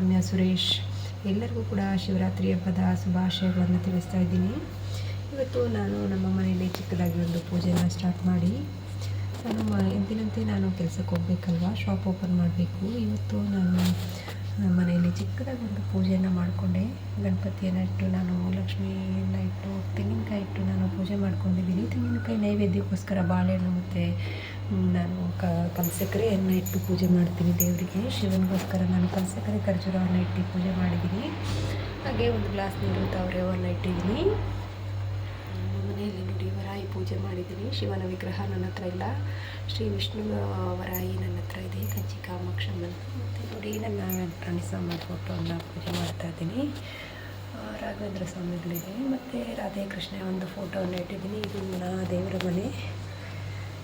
ರಮ್ಯಾ ಸುರೇಶ್, ಎಲ್ಲರಿಗೂ ಕೂಡ ಶಿವರಾತ್ರಿ ಹಬ್ಬದ ಶುಭಾಶಯಗಳನ್ನು ತಿಳಿಸ್ತಾ ಇದ್ದೀನಿ. ಇವತ್ತು ನಾನು ನಮ್ಮ ಮನೆಯಲ್ಲಿ ಚಿಕ್ಕದಾಗಿ ಒಂದು ಪೂಜೆನ ಸ್ಟಾರ್ಟ್ ಮಾಡಿ, ನಾನು ಎಂದಿನಂತೆ ನಾನು ಕೆಲಸಕ್ಕೆ ಹೋಗ್ಬೇಕಲ್ವ ಶಾಪ್ ಓಪನ್ ಮಾಡಬೇಕು. ಇವತ್ತು ನಾನು ನಮ್ಮ ಮನೆಯಲ್ಲಿ ಚಿಕ್ಕದಾಗಿ ಒಂದು ಪೂಜೆಯನ್ನು ಮಾಡಿಕೊಂಡೆ. ಗಣಪತಿಯನ್ನು ಇಟ್ಟು ನಾನು, ಲಕ್ಷ್ಮಿಯನ್ನು ಇಟ್ಟು, ತೆಂಗಿನಕಾಯಿ ಇಟ್ಟು ನಾನು ಪೂಜೆ ಮಾಡ್ಕೊಂಡಿದ್ದೀನಿ. ತೆಂಗಿನಕಾಯಿ ನೈವೇದ್ಯಕ್ಕೋಸ್ಕರ ಬಾಳೆಹಣ್ಣು ಮತ್ತು ನಾನು ಕ ಕಲಸಕ್ಕರೆಯನ್ನು ಇಟ್ಟು ಪೂಜೆ ಮಾಡ್ತೀನಿ ದೇವರಿಗೆ. ಶಿವನಿಗೋಸ್ಕರ ನಾನು ಕಲಸಕ್ಕರೆ ಖರ್ಜೂರವನ್ನು ಇಟ್ಟು ಪೂಜೆ ಮಾಡಿದ್ದೀನಿ. ಹಾಗೆ ಒಂದು ಗ್ಲಾಸ್ ನೀರು ತಾವರೆವನ್ನು ಇಟ್ಟಿದ್ದೀನಿ. ಮನೆಯಲ್ಲಿ ನೋಡಿ ವರಾಯಿ ಪೂಜೆ ಮಾಡಿದ್ದೀನಿ. ಶಿವನ ವಿಗ್ರಹ ನನ್ನ ಹತ್ರ ಇಲ್ಲ. ಶ್ರೀ ವಿಷ್ಣು ವರಾಯಿ ನನ್ನ ಹತ್ರ ಇದೆ. ಕಂಚಿ ಕಾಮಾಕ್ಷಮ್ಮನ ಮತ್ತು ನೋಡಿ, ನನ್ನ ಪ್ರಾಣಿ ಫೋಟೋ ಅನ್ನ ಪೂಜೆ ಮಾಡ್ತಾ ಇದ್ದೀನಿ. ರಾಘವೇಂದ್ರ ಸ್ವಾಮಿಗಳಿದೆ. ಮತ್ತು ರಾಧೆ ಕೃಷ್ಣ ಒಂದು ಫೋಟೋವನ್ನು ಇಟ್ಟಿದ್ದೀನಿ. ಇದು ನನ್ನ ದೇವರ ಮನೆ.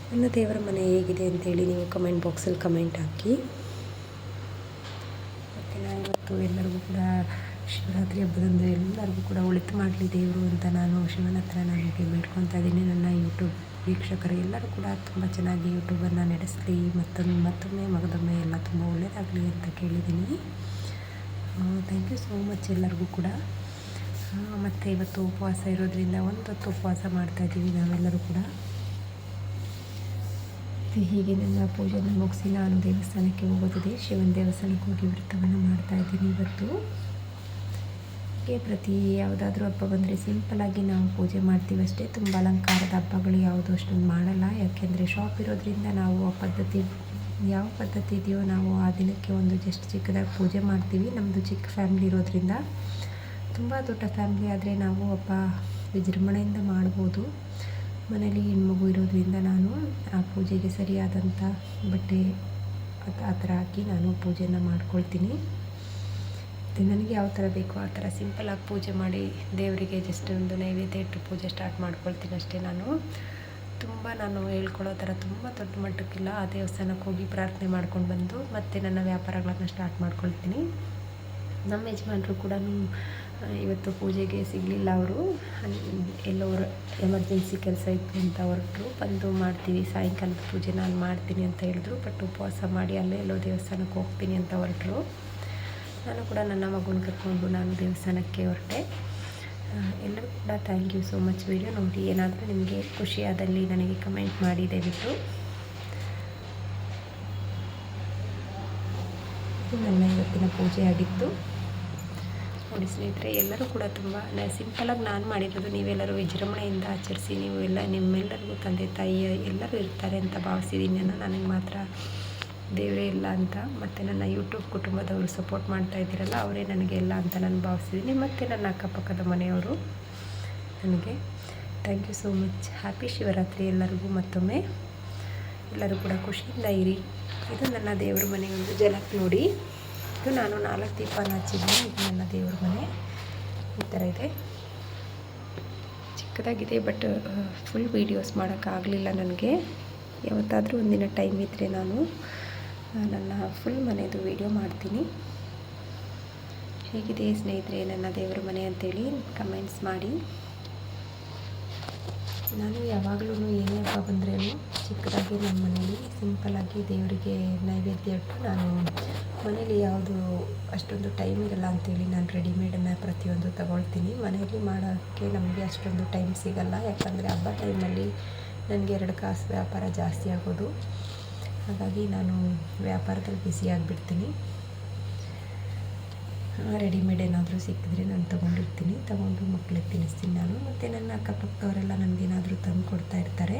ನನ್ನ ದೇವರ ಮನೆ ಹೇಗಿದೆ ಅಂತೇಳಿ ನೀವು ಕಮೆಂಟ್ ಬಾಕ್ಸಲ್ಲಿ ಕಮೆಂಟ್ ಹಾಕಿ. ಮತ್ತು ನಾನು ಇವತ್ತು ಎಲ್ಲರಿಗೂ ಕೂಡ ಶಿವರಾತ್ರಿ ಹಬ್ಬದಂದು ಎಲ್ಲರಿಗೂ ಕೂಡ ಒಳಿತು ಮಾಡಲಿ ದೇವರು ಅಂತ ನಾನು ಶಿವನ ಹತ್ರ ನನಗೆ ಬೇಡ್ಕೊತಾ ಇದ್ದೀನಿ. ನನ್ನ ಯೂಟ್ಯೂಬ್ ವೀಕ್ಷಕರು ಎಲ್ಲರೂ ಕೂಡ ತುಂಬ ಚೆನ್ನಾಗಿ ಯೂಟ್ಯೂಬನ್ನು ನಡೆಸಲಿ. ಮತ್ತೊಂದು ಮತ್ತೊಮ್ಮೆ, ಮಗದೊಮ್ಮೆ ಎಲ್ಲ ತುಂಬ ಒಳ್ಳೆಯದಾಗಲಿ ಅಂತ ಕೇಳಿದ್ದೀನಿ. ಥ್ಯಾಂಕ್ ಯು ಸೋ ಮಚ್ ಎಲ್ಲರಿಗೂ ಕೂಡ. ಮತ್ತು ಇವತ್ತು ಉಪವಾಸ ಇರೋದ್ರಿಂದ ಒಂದು ಹೊತ್ತು ಉಪವಾಸ ಮಾಡ್ತಾಯಿದ್ದೀವಿ ನಾವೆಲ್ಲರೂ ಕೂಡ. ಹೀಗೆ ನನ್ನ ಪೂಜೆನ ಮುಗಿಸಿ ನಾನು ದೇವಸ್ಥಾನಕ್ಕೆ ಹೋಗೋದಿದೆ ಶಿವನ ದೇವಸ್ಥಾನಕ್ಕೆ ಹೋಗಿ ವ್ರತವನ್ನು ಮಾಡ್ತಾ ಇದ್ದೀನಿ ಇವತ್ತು. ಪ್ರತಿ ಯಾವುದಾದ್ರೂ ಹಬ್ಬ ಬಂದರೆ ಸಿಂಪಲಾಗಿ ನಾವು ಪೂಜೆ ಮಾಡ್ತೀವಿ ಅಷ್ಟೇ. ತುಂಬ ಅಲಂಕಾರದ ಹಬ್ಬಗಳು ಯಾವುದು ಅಷ್ಟೊಂದು ಮಾಡಲ್ಲ. ಯಾಕೆಂದರೆ ಶಾಪ್ ಇರೋದ್ರಿಂದ ನಾವು ಆ ಪದ್ಧತಿ, ಯಾವ ಪದ್ಧತಿ ಇದೆಯೋ ನಾವು ಆ ದಿನಕ್ಕೆ ಒಂದು ಜಸ್ಟ್ ಚಿಕ್ಕದಾಗಿ ಪೂಜೆ ಮಾಡ್ತೀವಿ. ನಮ್ಮದು ಚಿಕ್ಕ ಫ್ಯಾಮ್ಲಿ ಇರೋದ್ರಿಂದ ತುಂಬ ದೊಡ್ಡ ಫ್ಯಾಮ್ಲಿ ಆದರೆ ನಾವು ಹಬ್ಬ ವಿಜೃಂಭಣೆಯಿಂದ ಮಾಡ್ಬೋದು. ಮನೇಲಿ ಹೆಣ್ಮಗು ಇರೋದ್ರಿಂದ ನಾನು ಆ ಪೂಜೆಗೆ ಸರಿಯಾದಂಥ ಬಟ್ಟೆ ಆ- ಥರ ಹಾಕಿ ನಾನು ಪೂಜೆನ ಮಾಡ್ಕೊಳ್ತೀನಿ. ಮತ್ತು ನನಗೆ ಯಾವ ಥರ ಬೇಕೋ ಆ ಥರ ಸಿಂಪಲಾಗಿ ಪೂಜೆ ಮಾಡಿ ದೇವರಿಗೆ ಜಸ್ಟ್ ಒಂದು ನೈವೇದ್ಯ ಇಟ್ಟು ಪೂಜೆ ಸ್ಟಾರ್ಟ್ ಮಾಡ್ಕೊಳ್ತೀನಿ ಅಷ್ಟೇ ನಾನು. ತುಂಬ ನಾನು ಹೇಳ್ಕೊಳ್ಳೋ ಥರ ತುಂಬ ದೊಡ್ಡ ಮಟ್ಟಕ್ಕಿಲ್ಲ, ಆ ದೇವಸ್ಥಾನಕ್ಕೆ ಹೋಗಿ ಪ್ರಾರ್ಥನೆ ಮಾಡ್ಕೊಂಡು ಬಂದು ಮತ್ತೆ ನನ್ನ ವ್ಯಾಪಾರಗಳನ್ನು ಸ್ಟಾರ್ಟ್ ಮಾಡ್ಕೊಳ್ತೀನಿ. ನಮ್ಮ ಯಜಮಾನರು ಕೂಡ ಇವತ್ತು ಪೂಜೆಗೆ ಸಿಗಲಿಲ್ಲ ಅವರು. ಎಲ್ಲೋ ಎಮರ್ಜೆನ್ಸಿ ಕೆಲಸ ಇತ್ತು ಅಂತ ಹೊರಟರು. ಬಂದು ಮಾಡ್ತೀವಿ, ಸಾಯಂಕಾಲದ ಪೂಜೆ ನಾನು ಮಾಡ್ತೀನಿ ಅಂತ ಹೇಳಿದ್ರು. ಬಟ್ ಉಪವಾಸ ಮಾಡಿ ಅಲ್ಲೇ ಎಲ್ಲೋ ದೇವಸ್ಥಾನಕ್ಕೆ ಹೋಗ್ತೀನಿ ಅಂತ ಹೊರಟರು. ನಾನು ಕೂಡ ನನ್ನ ಮಗುನ ಕರ್ಕೊಂಡು ನಾನು ದೇವಸ್ಥಾನಕ್ಕೆ ಹೊರಟೆ. ಎಲ್ಲರೂ ಕೂಡ thank you so much video ನೋಡಿ. ಏನಾದರೂ ನಿಮಗೆ ಖುಷಿಯಾದಲ್ಲಿ ನನಗೆ ಕಮೆಂಟ್ ಮಾಡಿ ದಯವಿಟ್ಟು. ನನ್ನ ಇವತ್ತಿನ ಪೂಜೆ ಆಗಿತ್ತು. ನೋಡಿ ಸ್ನೇಹಿತರೆ, ಎಲ್ಲರೂ ಕೂಡ ತುಂಬ ಸಿಂಪಲಾಗಿ ನಾನು ಮಾಡಿರೋದು ನೀವೆಲ್ಲರೂ ವಿಜೃಂಭಣೆಯಿಂದ ಆಚರಿಸಿ, ನೀವು ಎಲ್ಲ ನಿಮ್ಮೆಲ್ಲರಿಗೂ ತಂದೆ ತಾಯಿ ಎಲ್ಲರೂ ಇರ್ತಾರೆ ಅಂತ ಭಾವಿಸಿದ್ದೀನಿ ನಾನು ನನಗೆ ಮಾತ್ರ ದೇವರೇ ಇಲ್ಲ ಅಂತ. ಮತ್ತು ನನ್ನ ಯೂಟ್ಯೂಬ್ ಕುಟುಂಬದವರು ಸಪೋರ್ಟ್ ಮಾಡ್ತಾ ಇದ್ದೀರಲ್ಲ, ಅವರೇ ನನಗೆ ಇಲ್ಲ ಅಂತ ನಾನು ಭಾವಿಸಿದ್ದೀನಿ ಮತ್ತು ನನ್ನ ಅಕ್ಕಪಕ್ಕದ ಮನೆಯವರು ನನಗೆ thank you so much happy Shivaratri ಎಲ್ಲರಿಗೂ ಮತ್ತೊಮ್ಮೆ. ಎಲ್ಲರೂ ಕೂಡ ಖುಷಿಯಿಂದ ಇರಿ. ಇದು ನನ್ನ ದೇವರ ಮನೆ ಒಂದು ಜಲಕ್ ನೋಡಿ. ಇದು ನಾನು ನಾಲ್ಕು ದೀಪನ ಹಚ್ಚಿದ್ದೀನಿ. ಇದು ನನ್ನ ದೇವ್ರ ಮನೆ. ಈ ಥರ ಇದೆ. ಚಿಕ್ಕದಾಗಿದೆ, ಬಟ್ ಫುಲ್ ವೀಡಿಯೋಸ್ ಮಾಡೋಕ್ಕಾಗಲಿಲ್ಲ ನನಗೆ. ಯಾವತ್ತಾದರೂ ಒಂದಿನ ಟೈಮ್ ಇದ್ದರೆ ನಾನು ನನ್ನ ಫುಲ್ ಮನೆಯದು ವೀಡಿಯೋ ಮಾಡ್ತೀನಿ. ಹೇಗಿದೆ ಸ್ನೇಹಿತರೆ, ನನ್ನ ದೇವ್ರ ಮನೆ ಅಂತೇಳಿ ಕಮೆಂಟ್ಸ್ ಮಾಡಿ. ನಾನು ಯಾವಾಗಲೂ ಏನೇ ಹಬ್ಬ ಬಂದ್ರೂ ಚಿಕ್ಕದಾಗಿ ನಮ್ಮ ಮನೇಲಿ ಸಿಂಪಲ್ಲಾಗಿ ದೇವರಿಗೆ ನೈವೇದ್ಯ ಇಟ್ಟು ನಾನು ಮನೇಲಿ ಯಾವುದು ಅಷ್ಟೊಂದು ಟೈಮ್ ಇರಲ್ಲ ಅಂತೇಳಿ ನಾನು ರೆಡಿಮೇಡನ್ನು ಪ್ರತಿಯೊಂದು ತಗೊಳ್ತೀನಿ. ಮನೆಯಲ್ಲಿ ಮಾಡೋಕ್ಕೆ ನಮಗೆ ಅಷ್ಟೊಂದು ಟೈಮ್ ಸಿಗಲ್ಲ. ಯಾಕಂದರೆ ಹಬ್ಬ ಟೈಮಲ್ಲಿ ನನಗೆ ಎರಡು ಕಾಸು ವ್ಯಾಪಾರ ಜಾಸ್ತಿ ಆಗೋದು. ಹಾಗಾಗಿ ನಾನು ವ್ಯಾಪಾರದಲ್ಲಿ ಬ್ಯುಸಿ ಆಗಿಬಿಡ್ತೀನಿ. ರೆಡಿಮೇಡ್ ಏನಾದರೂ ಸಿಕ್ಕಿದ್ರೆ ನಾನು ತೊಗೊಂಡಿರ್ತೀನಿ. ತೊಗೊಂಡು ಮಕ್ಳಿಗೆ ತಿನ್ನಿಸ್ತೀನಿ ನಾನು. ಮತ್ತು ನನ್ನ ಅಕ್ಕಪಕ್ಕವರೆಲ್ಲ ನನಗೇನಾದರೂ ತಂದು ಕೊಡ್ತಾ ಇರ್ತಾರೆ.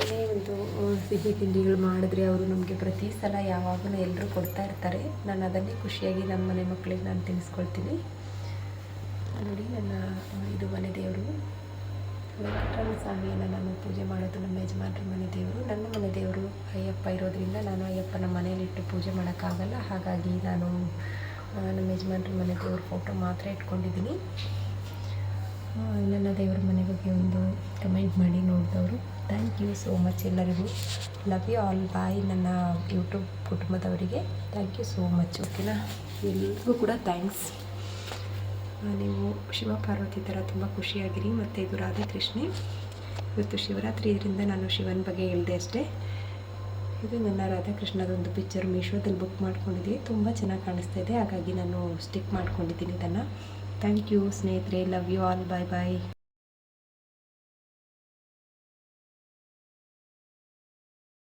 ಏನೇ ಒಂದು ಸಿಹಿ ತಿಂಡಿಗಳು ಮಾಡಿದ್ರೆ ಅವರು ನಮಗೆ ಪ್ರತಿ ಸಲ ಯಾವಾಗಲೂ ಎಲ್ಲರೂ ಕೊಡ್ತಾ ಇರ್ತಾರೆ. ನಾನು ಅದನ್ನೇ ಖುಷಿಯಾಗಿ ನಮ್ಮ ಮನೆ ಮಕ್ಕಳಿಗೆ ನಾನು ತಿನ್ನಿಸ್ಕೊಳ್ತೀನಿ ನೋಡಿ ನನ್ನ ಇದು ಮನೆ ದೇವರು. ವೆಂಕಟರಮಣ ಸ್ವಾಮಿಯನ್ನು ನಾನು ಪೂಜೆ ಮಾಡೋದು ನಮ್ಮ ಯಜಮಾನ್ರ ಮನೆ ದೇವರು. ನನ್ನ ಮನೆ ದೇವರು ಅಯ್ಯಪ್ಪ ಇರೋದ್ರಿಂದ ನಾನು ಅಯ್ಯಪ್ಪನ ಮನೇಲಿಟ್ಟು ಪೂಜೆ ಮಾಡೋಕ್ಕಾಗಲ್ಲ. ಹಾಗಾಗಿ ನಾನು ನಮ್ಮ ಯಜಮಾನ್ರ ಮನೆ ದೇವ್ರ ಫೋಟೋ ಮಾತ್ರ ಇಟ್ಕೊಂಡಿದ್ದೀನಿ. ನನ್ನ ದೇವರ ಮನೆ ಬಗ್ಗೆ ಒಂದು ಕಮೆಂಟ್ ಮಾಡಿ ನೋಡಿದವರು. ಥ್ಯಾಂಕ್ ಯು ಸೋ ಮಚ್ ಎಲ್ಲರಿಗೂ. ಲವ್ ಯು ಆಲ್ ಬಾಯ್ ನನ್ನ ಯೂಟ್ಯೂಬ್ ಕುಟುಂಬದವರಿಗೆ. ಥ್ಯಾಂಕ್ ಯು ಸೋ ಮಚ್ ಓಕೆನಾ ಎಲ್ಲರಿಗೂ ಕೂಡ ಥ್ಯಾಂಕ್ಸ್ ನೀವು ಶಿವ ಪಾರ್ವತಿ ಥರ ತುಂಬ ಖುಷಿಯಾಗಿರಿ. ಮತ್ತು ಇದು ರಾಧಾಕೃಷ್ಣೆ. ಇವತ್ತು ಶಿವರಾತ್ರಿ ಇದರಿಂದ ನಾನು ಶಿವನ ಬಗ್ಗೆ ಹೇಳಿದೆ ಅಷ್ಟೇ. ಇದು ನನ್ನ ರಾಧಾಕೃಷ್ಣದೊಂದು ಪಿಕ್ಚರ್ ಮೀಶೋದಲ್ಲಿ ಬುಕ್ ಮಾಡ್ಕೊಂಡಿದ್ದೆ. ತುಂಬ ಚೆನ್ನಾಗಿ ಕಾಣಿಸ್ತಾ ಇದೆ. ಹಾಗಾಗಿ ನಾನು ಸ್ಟಿಕ್ ಮಾಡ್ಕೊಂಡಿದ್ದೀನಿ ಇದನ್ನು. ಥ್ಯಾಂಕ್ ಯು ಸ್ನೇಹಿತರೆ. Love you all bye bye